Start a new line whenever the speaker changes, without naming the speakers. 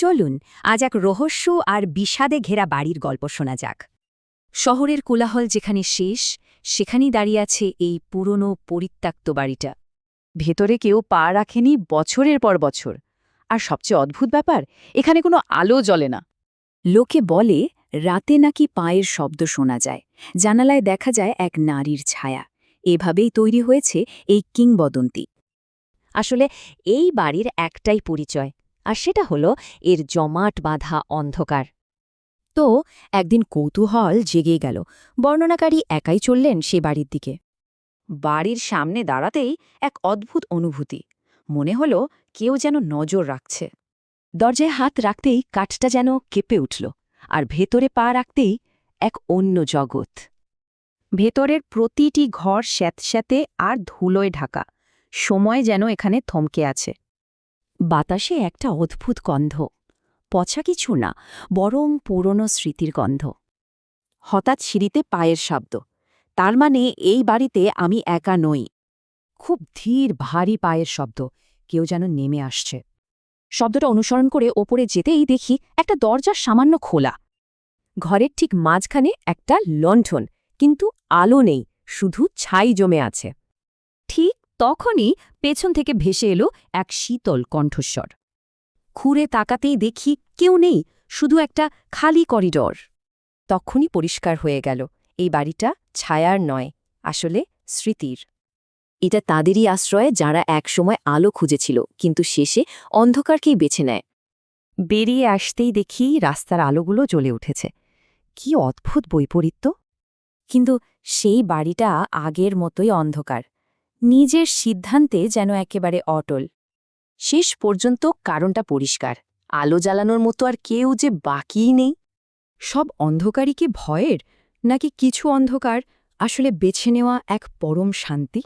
চলুন, আজ এক রহস্য আর বিষাদে ঘেরা বাড়ির গল্প শোনা যাক। শহরের কোলাহল যেখানে শেষ, সেখানেই দাঁড়িয়ে আছে এই পুরনো পরিত্যক্ত বাড়িটা।
ভেতরে কেউ পা রাখেনি বছরের পর বছর। আর সবচেয়ে অদ্ভুত ব্যাপার, এখানে কোনো আলো জ্বলে না।
লোকে বলে, রাতে নাকি পায়ের শব্দ শোনা যায়। জানালায় দেখা যায় এক নারীর ছায়া। এভাবেই তৈরি হয়েছে এই কিংবদন্তি। আসলে এই বাড়ির একটাই পরিচয় আর সেটা হলো এর জমাট বাঁধা অন্ধকার। তো একদিন কৌতূহল জেগে গেল। বর্ণনাকারী একাই চললেন সে বাড়ির দিকে।
বাড়ির সামনে দাঁড়াতেই এক অদ্ভুত অনুভূতি। মনে হলো কেউ যেন নজর রাখছে।
দরজায় হাত রাখতেই কাঠটা যেন কেঁপে উঠল আর ভেতরে পা রাখতেই এক অন্য জগৎ।
ভেতরের প্রতিটি ঘর স্যাঁতস্যাঁতে আর ধুলোয় ঢাকা। সময় যেন এখানে থমকে আছে।
বাতাসে একটা অদ্ভুত গন্ধ। পছা কিছু না, বরং পুরনো স্মৃতির গন্ধ।
হঠাৎ সিঁড়িতে পায়ের শব্দ। তার মানে এই বাড়িতে আমি একা নই।
খুব ধীর, ভারী পায়ের শব্দ। কেউ যেন নেমে আসছে। শব্দটা অনুসরণ করে ওপরে যেতেই দেখি একটা দরজা সামান্য খোলা। ঘরের ঠিক মাঝখানে একটা লণ্ঠন, কিন্তু আলো নেই, শুধু ছাই জমে আছে। ঠিক তখনই পেছন থেকে ভেসে এলো এক শীতল কণ্ঠস্বর। খুঁড়ে তাকাতেই দেখি কেউ নেই, শুধু একটা খালি করিডর। তখনই পরিষ্কার হয়ে গেল, এই বাড়িটা ছায়ার নয়, আসলে স্মৃতির। এটা তাদেরই আশ্রয়ে যারা একসময় আলো খুঁজেছিল, কিন্তু শেষে অন্ধকারকেই বেছে নেয়। বেরিয়ে আসতেই দেখি রাস্তার আলোগুলো জ্বলে উঠেছে। কি অদ্ভুত বৈপরীত্য! কিন্তু সেই বাড়িটা আগের মতোই অন্ধকার। নিজের সিদ্ধান্তে যেন একেবারে অটল। শেষ পর্যন্ত কারণটা পরিষ্কার। আলো জ্বালানোর মতো আর কেউ যে বাকিই নেই। সব অন্ধকারই কি ভয়ের? নাকি কিছু অন্ধকার আসলে বেছে নেওয়া এক পরম শান্তি?